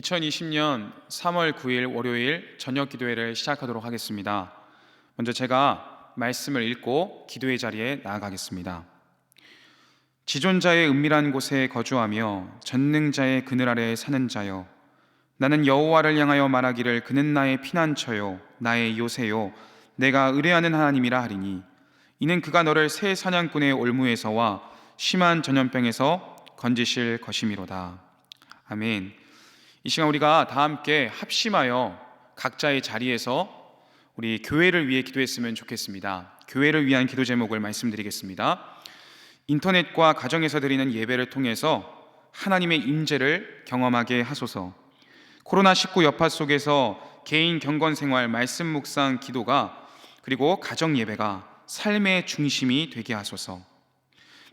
2020년 3월 9일 월요일 저녁 기도회를 시작하도록 하겠습니다. 먼저 제가 말씀을 읽고 기도의 자리에 나아가겠습니다. 지존자의 은밀한 곳에 거주하며 전능자의 그늘 아래 사는 자여 나는 여호와를 향하여 말하기를 그는 나의 피난처요 나의 요새요 내가 의뢰하는 하나님이라 하리니 이는 그가 너를 새 사냥꾼의 올무에서와 심한 전염병에서 건지실 것이미로다. 아멘. 이 시간 우리가 다 함께 합심하여 각자의 자리에서 우리 교회를 위해 기도했으면 좋겠습니다. 교회를 위한 기도 제목을 말씀드리겠습니다. 인터넷과 가정에서 드리는 예배를 통해서 하나님의 임재를 경험하게 하소서. 코로나19 여파 속에서 개인 경건 생활, 말씀 묵상 기도가 그리고 가정 예배가 삶의 중심이 되게 하소서.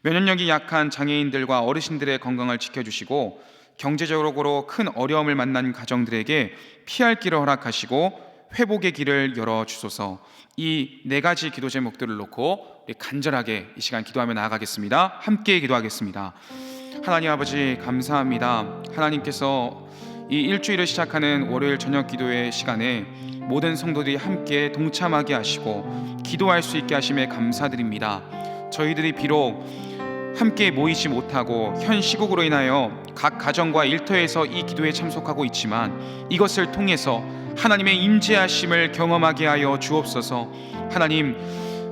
면역력이 약한 장애인들과 어르신들의 건강을 지켜주시고 경제적으로 큰 어려움을 만난 가정들에게 피할 길을 허락하시고 회복의 길을 열어 주소서. 이 네 가지 기도 제목들을 놓고 간절하게 이 시간 기도하며 나아가겠습니다. 함께 기도하겠습니다. 하나님 아버지 감사합니다. 하나님께서 이 일주일을 시작하는 월요일 저녁 기도의 시간에 모든 성도들이 함께 동참하게 하시고 기도할 수 있게 하심에 감사드립니다. 저희들이 비록 함께 모이지 못하고 현 시국으로 인하여 각 가정과 일터에서 이 기도에 참석하고 있지만 이것을 통해서 하나님의 임재하심을 경험하게 하여 주옵소서. 하나님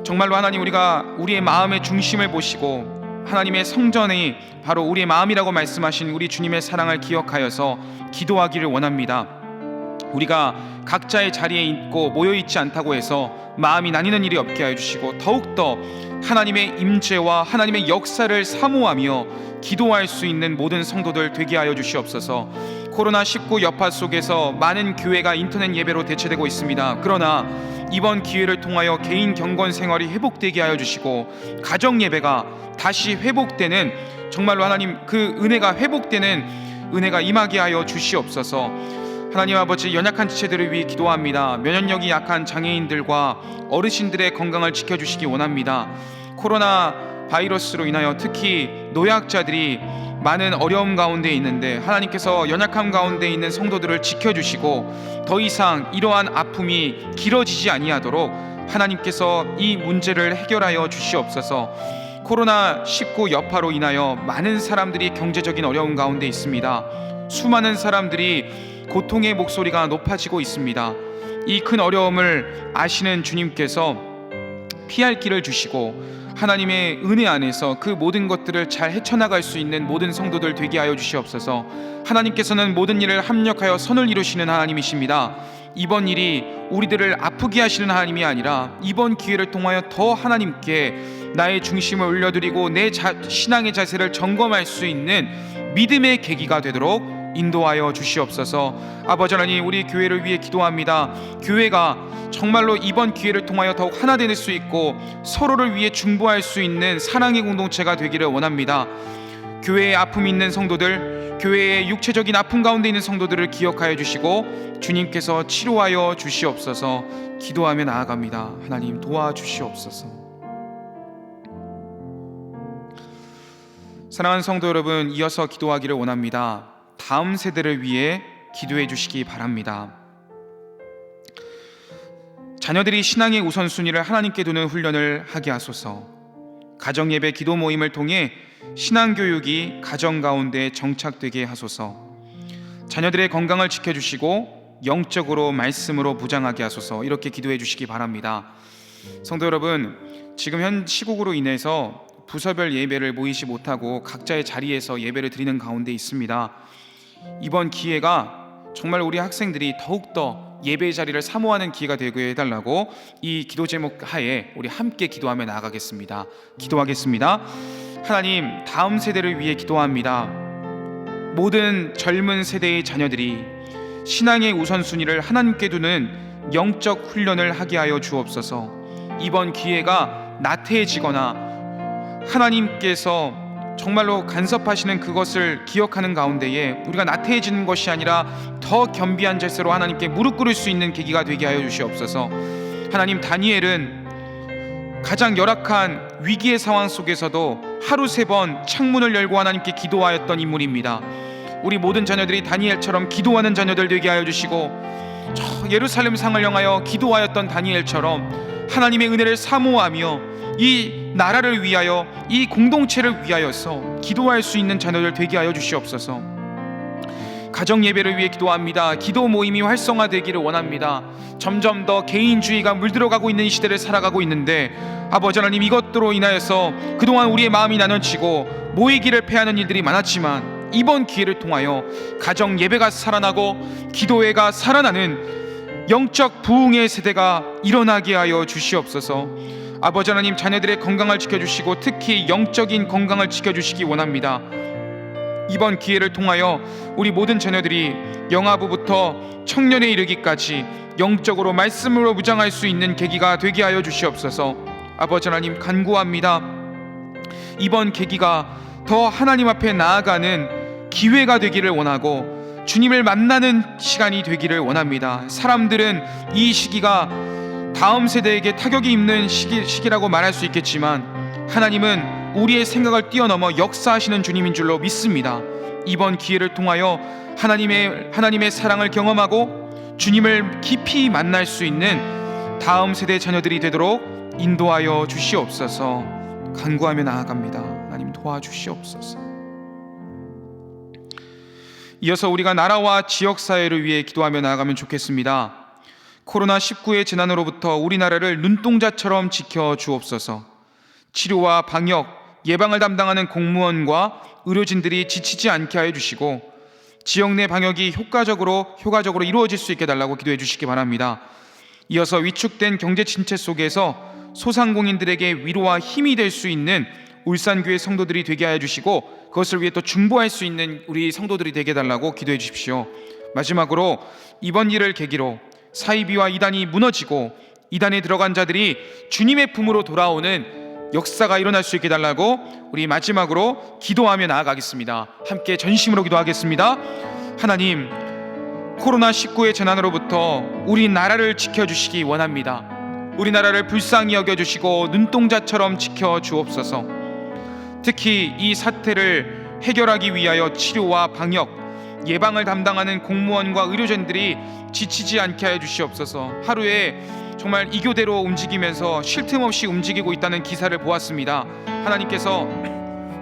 정말로 하나님 우리가 우리의 마음의 중심을 보시고 하나님의 성전이 바로 우리의 마음이라고 말씀하신 우리 주님의 사랑을 기억하여서 기도하기를 원합니다. 우리가 각자의 자리에 있고 모여 있지 않다고 해서 마음이 나뉘는 일이 없게 하여 주시고 더욱더 하나님의 임재와 하나님의 역사를 사모하며 기도할 수 있는 모든 성도들 되게 하여 주시옵소서. 코로나19 여파 속에서 많은 교회가 인터넷 예배로 대체되고 있습니다. 그러나 이번 기회를 통하여 개인 경건 생활이 회복되게 하여 주시고 가정 예배가 다시 회복되는 정말로 하나님 그 은혜가 회복되는 은혜가 임하게 하여 주시옵소서. 하나님 아버지 연약한 지체들을 위해 기도합니다. 면역력이 약한 장애인들과 어르신들의 건강을 지켜주시기 원합니다. 코로나 바이러스로 인하여 특히 노약자들이 많은 어려움 가운데 있는데 하나님께서 연약함 가운데 있는 성도들을 지켜주시고 더 이상 이러한 아픔이 길어지지 아니하도록 하나님께서 이 문제를 해결하여 주시옵소서. 코로나 19 여파로 인하여 많은 사람들이 경제적인 어려움 가운데 있습니다. 수많은 사람들이 고통의 목소리가 높아지고 있습니다. 이 큰 어려움을 아시는 주님께서 피할 길을 주시고 하나님의 은혜 안에서 그 모든 것들을 잘 헤쳐나갈 수 있는 모든 성도들 되게 하여 주시옵소서. 하나님께서는 모든 일을 합력하여 선을 이루시는 하나님이십니다. 이번 일이 우리들을 아프게 하시는 하나님이 아니라 이번 기회를 통하여 더 하나님께 나의 중심을 올려드리고 내 자, 신앙의 자세를 점검할 수 있는 믿음의 계기가 되도록 인도하여 주시옵소서. 아버지 하나님 우리 교회를 위해 기도합니다. 교회가 정말로 이번 기회를 통하여 더욱 하나 될수 있고 서로를 위해 중보할 수 있는 사랑의 공동체가 되기를 원합니다. 교회에 아픔이 있는 성도들, 교회의 육체적인 아픔 가운데 있는 성도들을 기억하여 주시고 주님께서 치료하여 주시옵소서. 기도하며 나아갑니다. 하나님 도와주시옵소서. 사랑하는 성도 여러분, 이어서 기도하기를 원합니다. 다음 세대를 위해 기도해 주시기 바랍니다. 자녀들이 신앙의 우선순위를 하나님께 두는 훈련을 하게 하소서. 가정 예배 기도 모임을 통해 신앙 교육이 가정 가운데 정착되게 하소서. 자녀들의 건강을 지켜 주시고 영적으로 말씀으로 무장하게 하소서. 이렇게 기도해 주시기 바랍니다. 성도 여러분, 지금 현 시국으로 인해서 부서별 예배를 모이지 못하고 각자의 자리에서 예배를 드리는 가운데 있습니다. 이번 기회가 정말 우리 학생들이 더욱더 예배 자리를 사모하는 기회가 되게 해달라고 이 기도 제목 하에 우리 함께 기도하며 나아가겠습니다. 기도하겠습니다. 하나님, 다음 세대를 위해 기도합니다. 모든 젊은 세대의 자녀들이 신앙의 우선순위를 하나님께 두는 영적 훈련을 하게 하여 주옵소서. 이번 기회가 나태해지거나 하나님께서 정말로 간섭하시는 그것을 기억하는 가운데에 우리가 나태해지는 것이 아니라 더 겸비한 자세로 하나님께 무릎 꿇을 수 있는 계기가 되게 하여 주시옵소서. 하나님 다니엘은 가장 열악한 위기의 상황 속에서도 하루 세 번 창문을 열고 하나님께 기도하였던 인물입니다. 우리 모든 자녀들이 다니엘처럼 기도하는 자녀들 되게 하여 주시고 저 예루살렘 상을 향하여 기도하였던 다니엘처럼 하나님의 은혜를 사모하며 이 나라를 위하여 이 공동체를 위하여서 기도할 수 있는 자녀들 되게 하여 주시옵소서. 가정 예배를 위해 기도합니다. 기도 모임이 활성화되기를 원합니다. 점점 더 개인주의가 물들어가고 있는 이 시대를 살아가고 있는데 아버지 하나님 이것들로 인하여서 그동안 우리의 마음이 나눠지고 모이기를 패하는 일들이 많았지만 이번 기회를 통하여 가정 예배가 살아나고 기도회가 살아나는 영적 부흥의 세대가 일어나게 하여 주시옵소서. 아버지 하나님 자녀들의 건강을 지켜주시고 특히 영적인 건강을 지켜주시기 원합니다. 이번 기회를 통하여 우리 모든 자녀들이 영아부부터 청년에 이르기까지 영적으로 말씀으로 무장할 수 있는 계기가 되게 하여 주시옵소서. 아버지 하나님 간구합니다. 이번 계기가 더 하나님 앞에 나아가는 기회가 되기를 원하고 주님을 만나는 시간이 되기를 원합니다. 사람들은 이 시기가 다음 세대에게 타격이 있는 시기, 시기라고 말할 수 있겠지만 하나님은 우리의 생각을 뛰어넘어 역사하시는 주님인 줄로 믿습니다. 이번 기회를 통하여 하나님의 하나님의 사랑을 경험하고 주님을 깊이 만날 수 있는 다음 세대 자녀들이 되도록 인도하여 주시옵소서. 간구하며 나아갑니다. 하나님 도와주시옵소서. 이어서 우리가 나라와 지역 사회를 위해 기도하며 나아가면 좋겠습니다. 코로나 19의 재난으로부터 우리나라를 눈동자처럼 지켜 주옵소서. 치료와 방역, 예방을 담당하는 공무원과 의료진들이 지치지 않게 하여 주시고 지역 내 방역이 효과적으로 효과적으로 이루어질 수 있게 달라고 기도해 주시기 바랍니다. 이어서 위축된 경제 침체 속에서 소상공인들에게 위로와 힘이 될 수 있는 울산교회 성도들이 되게 하여 주시고 그것을 위해 또 중보할 수 있는 우리 성도들이 되게 달라고 기도해 주십시오. 마지막으로 이번 일을 계기로 사이비와 이단이 무너지고 이단에 들어간 자들이 주님의 품으로 돌아오는 역사가 일어날 수 있게 달라고 우리 마지막으로 기도하며 나아가겠습니다. 함께 전심으로 기도하겠습니다. 하나님, 코로나 19의 재난으로부터 우리 나라를 지켜 주시기 원합니다. 우리나라를 불쌍히 여겨 주시고 눈동자처럼 지켜 주옵소서. 특히 이 사태를 해결하기 위하여 치료와 방역, 예방을 담당하는 공무원과 의료진들이 지치지 않게 하여 주시옵소서. 하루에 정말 이교대로 움직이면서 쉴 틈 없이 움직이고 있다는 기사를 보았습니다. 하나님께서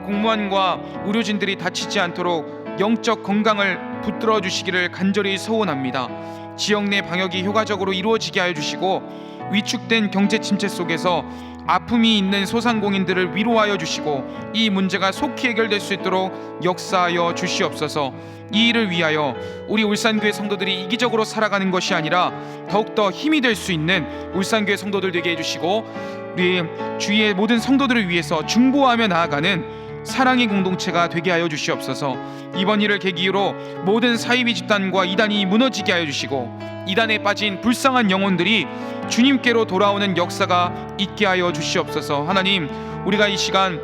공무원과 의료진들이 다치지 않도록 영적 건강을 붙들어 주시기를 간절히 소원합니다. 지역 내 방역이 효과적으로 이루어지게 하여 주시고 위축된 경제 침체 속에서 아픔이 있는 소상공인들을 위로하여 주시고 이 문제가 속히 해결될 수 있도록 역사하여 주시옵소서. 이 일을 위하여 우리 울산교회 성도들이 이기적으로 살아가는 것이 아니라 더욱더 힘이 될 수 있는 울산교회 성도들 되게 해주시고 우리 주위의 모든 성도들을 위해서 중보하며 나아가는 사랑의 공동체가 되게 하여 주시옵소서. 이번 일을 계기로 모든 사이비 집단과 이단이 무너지게 하여 주시고 이단에 빠진 불쌍한 영혼들이 주님께로 돌아오는 역사가 있게 하여 주시옵소서. 하나님, 우리가 이 시간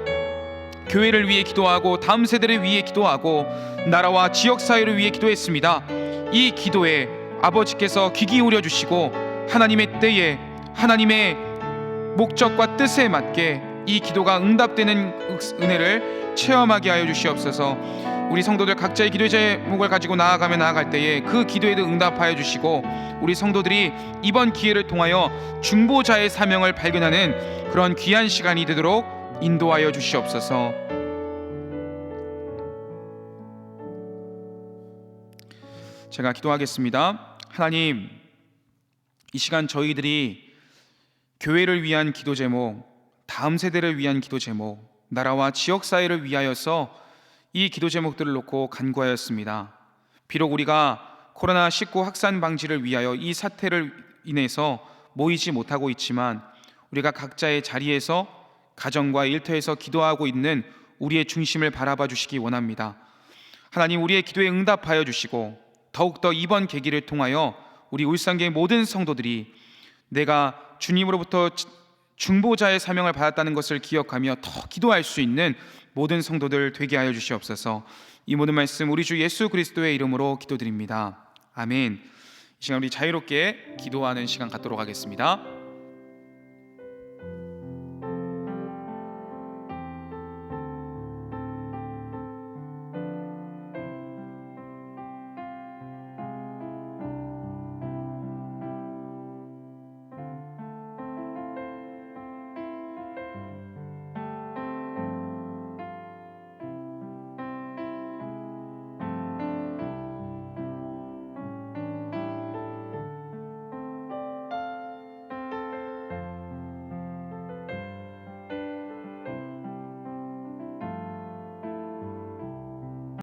교회를 위해 기도하고 다음 세대를 위해 기도하고 나라와 지역 사회를 위해 기도했습니다. 이 기도에 아버지께서 귀 기울여 주시고 하나님의 때에 하나님의 목적과 뜻에 맞게 이 기도가 응답되는 은혜를 체험하게 하여 주시옵소서. 우리 성도들 각자의 기도의 제목을 가지고 나아가며 나아갈 때에 그 기도에도 응답하여 주시고 우리 성도들이 이번 기회를 통하여 중보자의 사명을 발견하는 그런 귀한 시간이 되도록 인도하여 주시옵소서. 제가 기도하겠습니다. 하나님, 이 시간 저희들이 교회를 위한 기도 제목, 다음 세대를 위한 기도 제목, 나라와 지역 사회를 위하여서 이 기도 제목들을 놓고 간구하였습니다. 비록 우리가 코로나 19 확산 방지를 위하여 이 사태를 인해서 모이지 못하고 있지만 우리가 각자의 자리에서 가정과 일터에서 기도하고 있는 우리의 중심을 바라봐 주시기 원합니다. 하나님 우리의 기도에 응답하여 주시고 더욱더 이번 계기를 통하여 우리 울산교회 모든 성도들이 내가 주님으로부터 중보자의 사명을 받았다는 것을 기억하며 더 기도할 수 있는 모든 성도들 되게 하여 주시옵소서. 이 모든 말씀 우리 주 예수 그리스도의 이름으로 기도드립니다. 아멘. 이 시간 우리 자유롭게 기도하는 시간 갖도록 하겠습니다.